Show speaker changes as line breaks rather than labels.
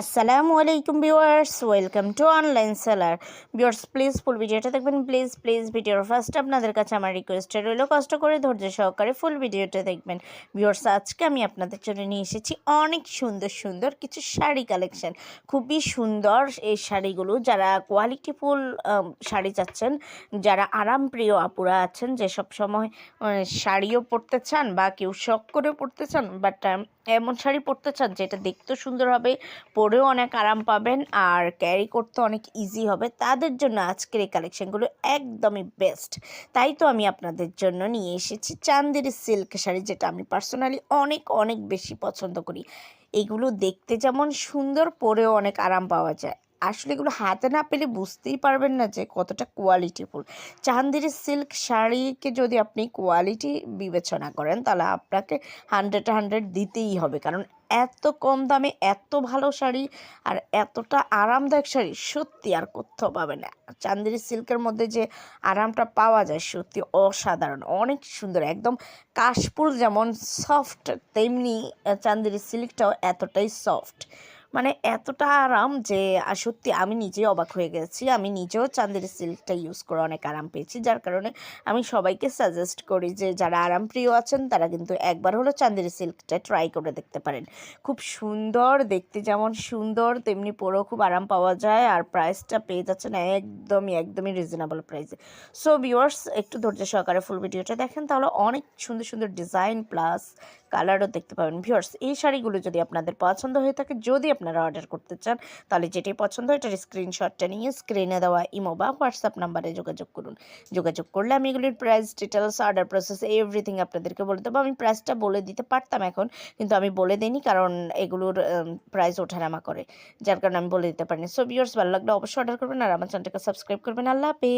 আসসালামু আলাইকুম viewers, welcome to online seller. Viewers, please full ভিডিওটা দেখবেন, প্লিজ প্লিজ ভিডিওর ফার্স্ট আপনাদের কাছে আমার রিকোয়েস্টে রইল, কষ্ট করে ধৈর্য সহকারে ফুল ভিডিওটা দেখবেন। ভিউয়ার্স, আজকে আমি আপনাদের জন্য নিয়ে এসেছি অনেক সুন্দর সুন্দর কিছু শাড়ি কালেকশন খুবই সুন্দর এই শাড়িগুলো যারা কোয়ালিটিফুল শাড়ি চাচ্ছেন, যারা আরামপ্রিয় আপুরা আছেন, যে সব সময় শাড়িও পরতে চান বা কেউ শখ করে পরতে চান বাট এমন শাড়ি পরতে চান যেটা দেখতেও সুন্দর হবে পরেও অনেক আরাম পাবেন আর ক্যারি করতে অনেক ইজি হবে। তাদের জন্য আজকের এই কালেকশানগুলো একদমই বেস্ট তাই তো আমি আপনাদের জন্য নিয়ে এসেছি চান্দের সিল্ক শাড়ি, যেটা আমি পার্সোনালি অনেক অনেক বেশি পছন্দ করি। এগুলো দেখতে যেমন সুন্দর, পরেও অনেক আরাম পাওয়া যায়। আসলে এগুলো হাতে না পেলে বুঝতেই পারবেন না যে কতটা কোয়ালিটিফুল চান্দের সিল্ক শাড়িকে যদি আপনি কোয়ালিটি বিবেচনা করেন, তাহলে আপনাকে হান্ড্রেড হান্ড্রেড দিতেই হবে। কারণ এত কম দামে এত ভালো শাড়ি আর এতটা আরামদায়ক শাড়ি সত্যি আর কোথাও পাবে না। চান্দেরি সিল্কের মধ্যে যে আরামটা পাওয়া যায় সত্যি অসাধারণ। অনেক সুন্দর, একদম কাশফুল যেমন সফট তেমনি চান্দেরি সিল্কটাও এতটাই সফট মানে এতটা আরাম যে সত্যি আমি নিজেই অবাক হয়ে গেছি। আমি নিজেও চাঁদের সিল্কটা ইউজ করে অনেক আরাম পেয়েছি। যার কারণে আমি সবাইকে সাজেস্ট করি যে, যারা আরাম প্রিয় আছেন, তারা কিন্তু একবার হলো চাঁদের সিল্কটা ট্রাই করে দেখতে পারেন। খুব সুন্দর, দেখতে যেমন সুন্দর, তেমনি পরেও খুব আরাম পাওয়া যায় আর প্রাইসটা পেয়ে যাচ্ছেন একদমই একদমই রিজনেবল প্রাইসে সো ভিউয়ার্স একটু ধৈর্য সহকারে ফুল ভিডিওটা দেখেন, তাহলে অনেক সুন্দর সুন্দর ডিজাইন প্লাস কালারও দেখতে পাবেন। ভিউয়ার্স এই শাড়িগুলো যদি আপনাদের পছন্দ হয়ে থাকে, যদি আপনারা অর্ডার করতে চান, তাহলে যেটাই পছন্দ হয় এটার স্ক্রিনশটটা নিয়ে স্ক্রিনে দেওয়া ইমো বা হোয়াটসঅ্যাপ নাম্বারে যোগাযোগ করুন। যোগাযোগ করলে আমি এগুলির price details order process everything আপনাদেরকে বলে দেবো। আমি প্রাইসটা বলে দিতে পারতাম এখন, কিন্তু আমি বলে দিইনি কারণ এগুলোর প্রাইস ওঠানামা করে। যার কারণে আমি বলে দিতে পারিনি। সো ভিউয়ার্স ভালো লাগলে অবশ্যই অর্ডার করবেন আর আমার চ্যানেলটাকে সাবস্ক্রাইব করবেন। আল্লাহ হাফেজ!